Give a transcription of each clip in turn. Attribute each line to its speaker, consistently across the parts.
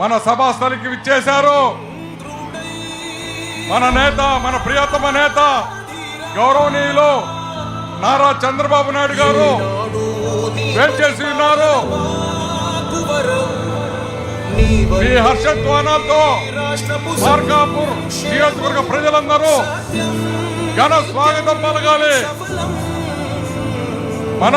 Speaker 1: మన సభాస్థలికి విచ్చేశారు. మన నేత మన ప్రియతమ నేత గౌరవనీయులు నారా చంద్రబాబు నాయుడు గారు వేంచేసి ఉన్నారు. మీ హర్షధ్వానాలతో మార్కాపూర్ నియోజకవర్గ ప్రజలందరూ ఘన స్వాగతం పలగాలి మన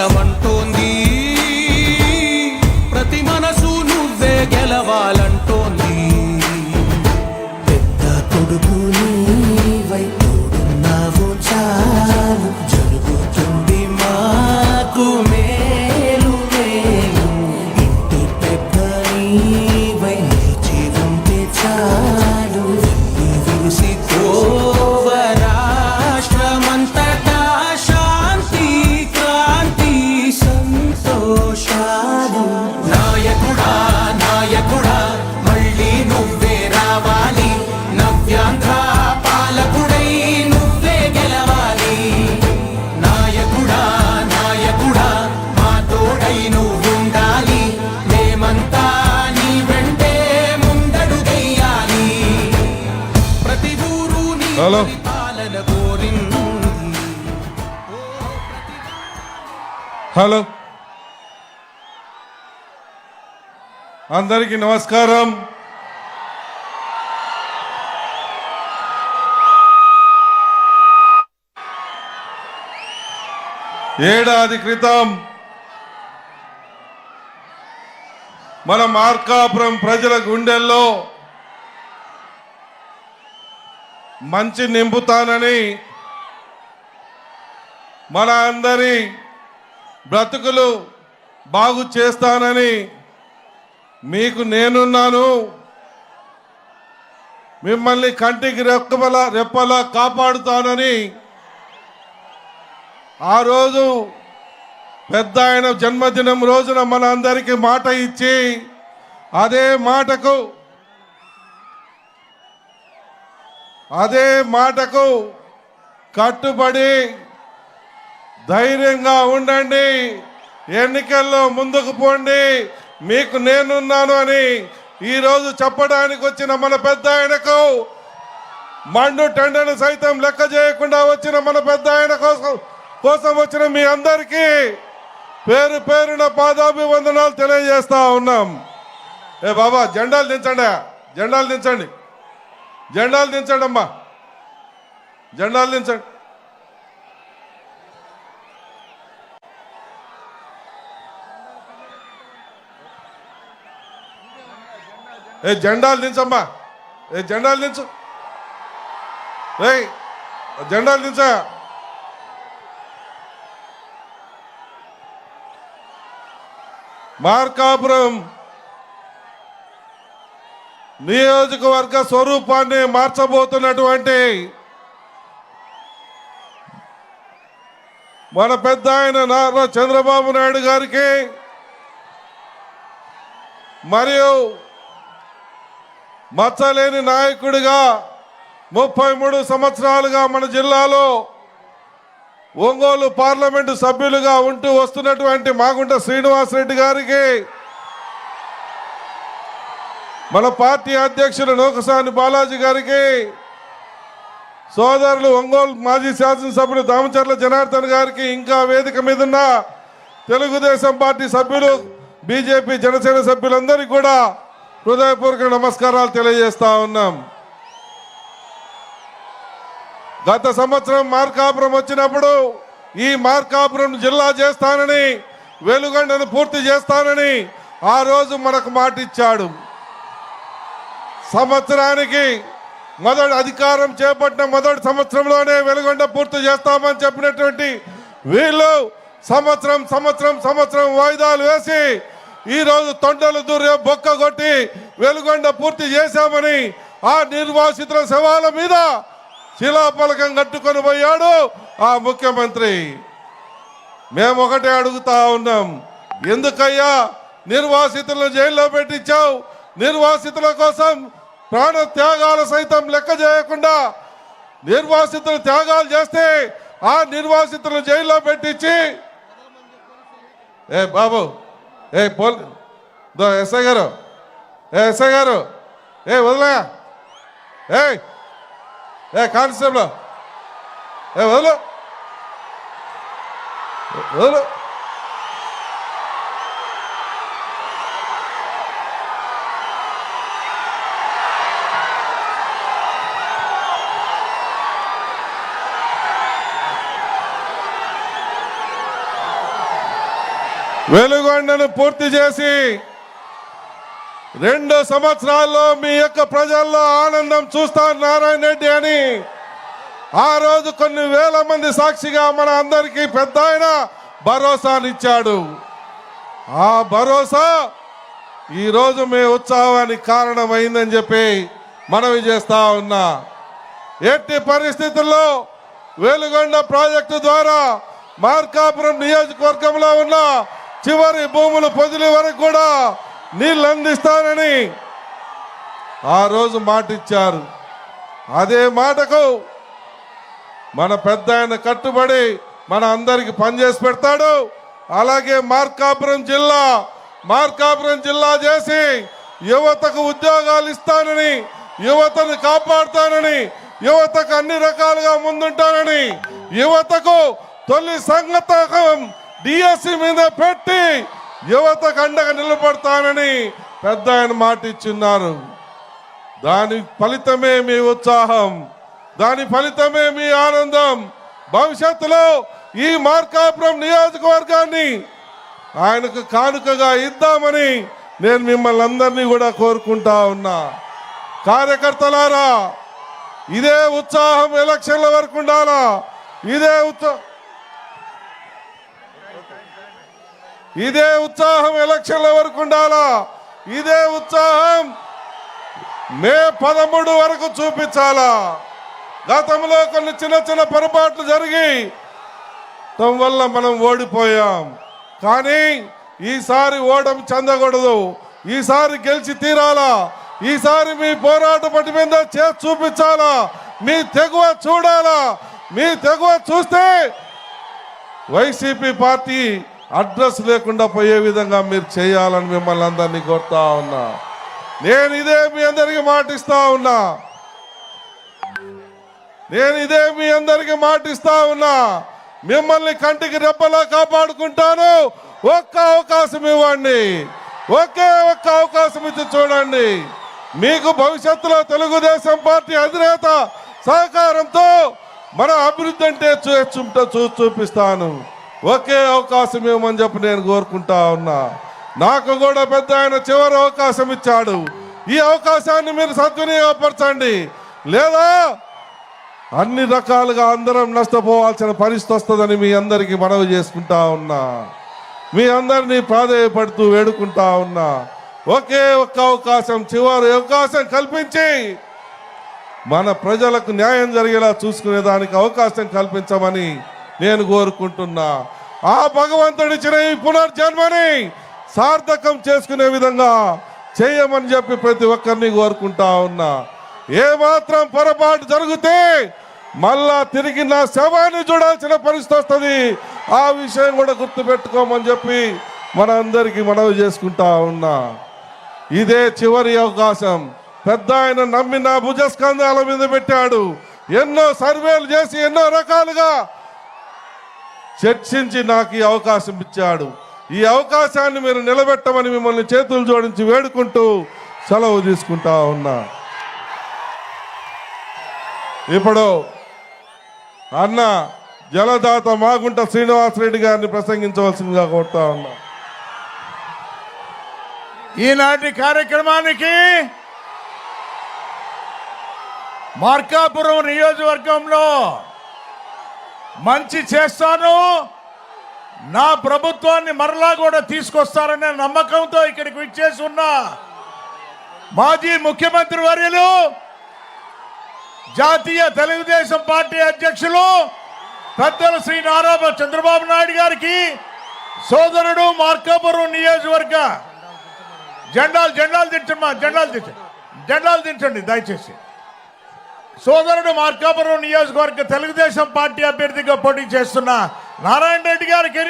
Speaker 2: అంటోంది ప్రతి మనసు నువ్వే గెలవాలి.
Speaker 1: హలో. హలో అందరికీ నమస్కారం ఏడాది క్రితం మన మార్కాపురం ప్రజల గుండెల్లో మంచి నింపుతానని మన అందరి బ్రతుకులు బాగు చేస్తానని మీకు నేనున్నాను. మిమ్మల్ని కంటికి రెక్కల రెప్పలా కాపాడుతానని ఆ రోజు పెద్ద ఆయన జన్మదినం రోజున మన అందరికీ మాట ఇచ్చి అదే మాటకు అదే మాటకు కట్టుబడి ధైర్యంగా ఉండండి. ఎన్నికల్లో ముందుకు పోండి. మీకు నేనున్నాను అని ఈరోజు చెప్పడానికి వచ్చిన మన పెద్ద ఆయనకు మండు టెండను సైతం లెక్క చేయకుండా వచ్చిన మన పెద్ద ఆయన కోసం కోసం వచ్చిన మీ అందరికీ పేరు పేరున పాదాభివందనాలు తెలియజేస్తా ఉన్నాం. ఏ బాబా జెండాలు దించండి. జెండాలు దించండి. జెండాలు దించండి అమ్మా జెండాలు దించండి. ఏ జెండాలు దించమ్మా. ఏ జెండాలు దించు. రే జెండాలు దించా. మార్కాపురం నియోజకవర్గ స్వరూపాన్ని మార్చబోతున్నటువంటి మన పెద్ద ఆయన నారా చంద్రబాబు నాయుడు గారికి మరియు మచ్చలేని నాయకుడిగా ముప్పై మూడు సంవత్సరాలుగా మన జిల్లాలో ఒంగోలు పార్లమెంటు సభ్యులుగా ఉంటూ వస్తున్నటువంటి మాగుంట శ్రీనివాసరెడ్డి గారికి మన పార్టీ అధ్యక్షుడు నూకసాని బాలాజీ గారికి సోదరులు ఒంగోలు మాజీ శాసనసభ్యులు దామచర్ల జనార్దన్ గారికి ఇంకా వేదిక మీద ఉన్న తెలుగుదేశం పార్టీ సభ్యులు బీజేపీ జనసేన సభ్యులందరికీ కూడా హృదయపూర్వక నమస్కారాలు తెలియజేస్తా ఉన్నాం. గత సంవత్సరం మార్కాపురం వచ్చినప్పుడు ఈ మార్కాపురం జిల్లా చేస్తానని వెలుగండను పూర్తి చేస్తానని ఆ రోజు మనకు మాట ఇచ్చాడు సంవత్సరానికి మొదటి అధికారం చేపట్టిన మొదటి సంవత్సరంలోనే వెలుగొండ పూర్తి చేస్తామని చెప్పినటువంటి వీళ్ళు సంవత్సరం సంవత్సరం సంవత్సరం వాయిదాలు వేసి ఈరోజు తొండలు దూరే బొక్క కొట్టి వెలుగొండ పూర్తి చేశామని ఆ నిర్వాసితుల శవాల మీద శిలాఫలకం కట్టుకొని పోయాడు ఆ ముఖ్యమంత్రి. మేము ఒకటే అడుగుతా ఉన్నాం ఎందుకయ్యా నిర్వాసితులను జైల్లో పెట్టించావు? నిర్వాసితుల కోసం ప్రాణ త్యాగాలు సైతం లెక్క చేయకుండా నిర్వాసితులు త్యాగాలు చేస్తే ఆ నిర్వాసితులు జైల్లో పెట్టించి ఏ బాబు ఏ పోల్ ఎస్ఐ గారు ఏ ఎస్ఐ గారు ఏ వదలయా ఏ ఏ కానిస్టేబుల్ ఏ వదలు వదలు. వెలుగొండను పూర్తి చేసి రెండు సంవత్సరాల్లో మీ యొక్క ప్రజల్లో ఆనందం చూస్తారు నారాయణ రెడ్డి అని ఆ రోజు కొన్ని వేల మంది సాక్షిగా మన అందరికీ పెద్ద ఆయన భరోసానిచ్చాడు ఆ భరోసా ఈరోజు మీ ఉత్సాహానికి కారణమైందని చెప్పి మనవి చేస్తా ఉన్నా. ఎట్టి పరిస్థితుల్లో వెలుగొండ ప్రాజెక్టు ద్వారా మార్కాపురం నియోజకవర్గంలో ఉన్న చివరి భూముల పొదిలి వరకు కూడా నీళ్ళు అందిస్తానని ఆ రోజు మాట ఇచ్చారు అదే మాటకు మన పెద్ద ఆయన కట్టుబడి మన అందరికి పనిచేసి పెడతాడు. అలాగే మార్కాపురం జిల్లా మార్కాపురం జిల్లా చేసి యువతకు ఉద్యోగాలు ఇస్తానని యువతను కాపాడుతానని యువతకు అన్ని రకాలుగా ముందుంటానని యువతకు తొలి సంగతకం డిఎస్సి మీద పెట్టి యువత కండగా నిలబడతానని పెద్ద ఆయన మాట ఇచ్చిన్నారు దాని ఫలితమే మీ ఉత్సాహం దాని ఫలితమే మీ ఆనందం. భవిష్యత్తులో ఈ మార్కాపురం నియోజకవర్గాన్ని ఆయనకు కానుకగా ఇద్దామని నేను మిమ్మల్ని అందరినీ కూడా కోరుకుంటా ఉన్నా. కార్యకర్తలారా ఇదే ఉత్సాహం ఎలక్షన్ల వరకు ఉండాలా? ఇదే ఉత్సాహం ఇదే ఉత్సాహం ఎలక్షన్ల వరకు ఉండాలా? ఇదే ఉత్సాహం మే పదమూడు వరకు చూపించాలా? గతంలో కొన్ని చిన్న చిన్న పొరపాట్లు జరిగి తమ వల్ల మనం ఓడిపోయాం. కానీ ఈసారి ఓటమి చెందకూడదు. ఈసారి గెలిచి తీరాలా? ఈసారి మీ పోరాట పట్టి మీద చేసి చూపించాలా? మీ తెగువ చూడాలా? మీ తెగువ చూస్తే వైసీపీ పార్టీ అడ్రస్ లేకుండా పోయే విధంగా మీరు చేయాలని మిమ్మల్ని అందరినీ కోరుతా ఉన్నా. నేను ఇదే మీ అందరికి మాటిస్తా ఉన్నా. నేను ఇదే మీ అందరికి మాటిస్తా ఉన్నా. మిమ్మల్ని కంటికి రెప్పలా కాపాడుకుంటాను. ఒక్క అవకాశం ఇవ్వండి. ఒకే ఒక్క అవకాశం ఇచ్చి చూడండి. మీకు భవిష్యత్తులో తెలుగుదేశం పార్టీ అధినేత సహకారంతో మన అభివృద్ధి అంటే చూచుంటా చూ చూపిస్తాను. ఒకే అవకాశం ఇవ్వమని చెప్పి నేను కోరుకుంటా ఉన్నా. నాకు కూడా పెద్ద ఆయన చివరి అవకాశం ఇచ్చాడు. ఈ అవకాశాన్ని మీరు సద్వినియోగపరచండి. లేదా అన్ని రకాలుగా అందరం నష్టపోవాల్సిన పరిస్థితి వస్తుందని మీ అందరికీ మనవి చేసుకుంటా ఉన్నా. మీ అందరినీ ప్రాధాయపడుతూ వేడుకుంటా ఉన్నా. ఒకే ఒక్క అవకాశం చివరి అవకాశం కల్పించి మన ప్రజలకు న్యాయం జరిగేలా చూసుకునే దానికి అవకాశం కల్పించమని నేను కోరుకుంటున్నా. ఆ భగవంతుడిచ్చిన ఈ పునర్జన్మని సార్థకం చేసుకునే విధంగా చేయమని చెప్పి ప్రతి ఒక్కరిని కోరుకుంటా ఉన్నా. ఏ మాత్రం పొరపాటు జరిగితే మళ్ళా తిరిగి నా శవాన్ని చూడాల్సిన పరిస్థితి వస్తుంది. ఆ విషయం కూడా గుర్తుపెట్టుకోమని చెప్పి మన అందరికీ మనవి చేసుకుంటా ఉన్నా. ఇదే చివరి అవకాశం. పెద్ద ఆయన నమ్మి నా భుజస్కంధాల మీద పెట్టాడు. ఎన్నో సర్వేలు చేసి ఎన్నో రకాలుగా చర్చించి నాకు ఈ అవకాశం ఇచ్చాడు. ఈ అవకాశాన్ని మీరు నిలబెట్టమని మిమ్మల్ని చేతులు జోడించి వేడుకుంటూ సెలవు తీసుకుంటా ఉన్నా. ఇప్పుడు అన్న జలదాత మాగుంట శ్రీనివాసరెడ్డి గారిని ప్రసంగించవలసిందిగా కోరుతా ఉన్నా.
Speaker 3: ఈనాటి కార్యక్రమానికి మార్కాపురం నియోజకవర్గంలో మంచి చేస్తాను. నా ప్రభుత్వాన్ని మరలా కూడా తీసుకొస్తారనే నమ్మకంతో ఇక్కడికి విచ్చేసి ఉన్నా మాజీ ముఖ్యమంత్రి వర్యులు జాతీయ తెలుగుదేశం పార్టీ అధ్యక్షులు పెద్దలు శ్రీ నారా చంద్రబాబు నాయుడు గారికి సోదరుడు మార్కాపురం నియోజకవర్గ జెండాలు జెండాలు దించమ్మా జెండాలు దించండి జెండాలు దించండి దయచేసి. సోదరుడు మార్కాపురం నియోజకవర్గ తెలుగుదేశం పార్టీ అభ్యర్థిగా పోటీ చేస్తున్న నారాయణ రెడ్డి గారికి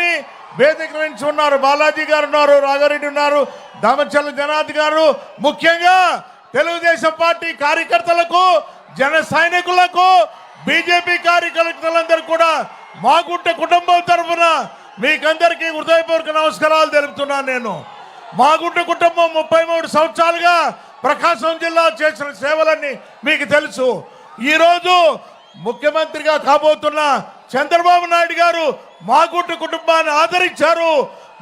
Speaker 3: వేదిక నుంచి ఉన్నారు. బాలాజీ గారు ఉన్నారు రాఘారెడ్డి ఉన్నారు దామచల్ల జనాథ్ గారు. ముఖ్యంగా తెలుగుదేశం పార్టీ కార్యకర్తలకు జన సైనికులకు బీజేపీ కార్యకర్తలందరూ కూడా మాగుంట కుటుంబం తరఫున మీకందరికీ హృదయపూర్వక నమస్కారాలు తెలుపుతున్నాను నేను. మాగుంట కుటుంబం ముప్పై మూడు సంవత్సరాలుగా ప్రకాశం జిల్లా చేసిన సేవలన్నీ మీకు తెలుసు. ఈరోజు ముఖ్యమంత్రిగా కాబోతున్న చంద్రబాబు నాయుడు గారు మాగుంటు కుటుంబాన్ని ఆదరించారు.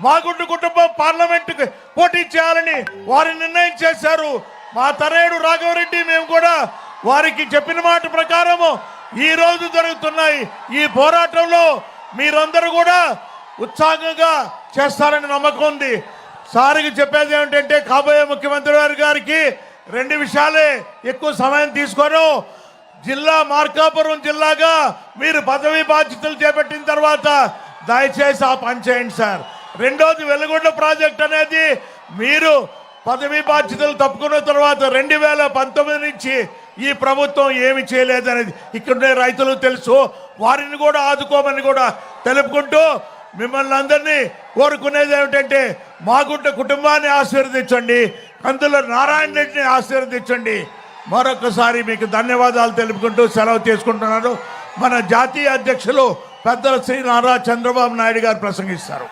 Speaker 3: మాగుంటు కుటుంబం పార్లమెంటుకి పోటీ చేయాలని వారి నిర్ణయం చేశారు. మా తనయుడు రాఘవరెడ్డి మేము కూడా వారికి చెప్పిన మాట ప్రకారము ఈ రోజు జరుగుతున్నాయి. ఈ పోరాటంలో మీరందరూ కూడా ఉత్సాహంగా చేస్తారని నమ్మకం ఉంది. సారికి చెప్పేది ఏమిటంటే కాబోయే ముఖ్యమంత్రి గారికి రెండు విషయాలే ఎక్కువ సమయం తీసుకోను. జిల్లా మార్కాపురం జిల్లాగా మీరు పదవి బాధ్యతలు చేపట్టిన తర్వాత దయచేసి ఆ పని చేయండి సార్. రెండోది వెలుగొండ ప్రాజెక్ట్ అనేది మీరు పదవి బాధ్యతలు తప్పుకున్న తర్వాత రెండు వేల పంతొమ్మిది నుంచి ఈ ప్రభుత్వం ఏమి చేయలేదనేది ఇక్కడున్న రైతులు తెలుసు. వారిని కూడా ఆదుకోమని కూడా తెలుపుకుంటూ మిమ్మల్ని అందరినీ కోరుకునేది ఏమిటంటే మాగుంట కుటుంబాన్ని ఆశీర్వదించండి. కందుల నారాయణ రెడ్డిని ఆశీర్వదించండి. మరొకసారి మీకు ధన్యవాదాలు తెలుపుకుంటూ సెలవు తీసుకుంటున్నాను. మన జాతీయ అధ్యక్షులు పెద్దల శ్రీ నారా చంద్రబాబు నాయుడు గారు ప్రసంగిస్తారు.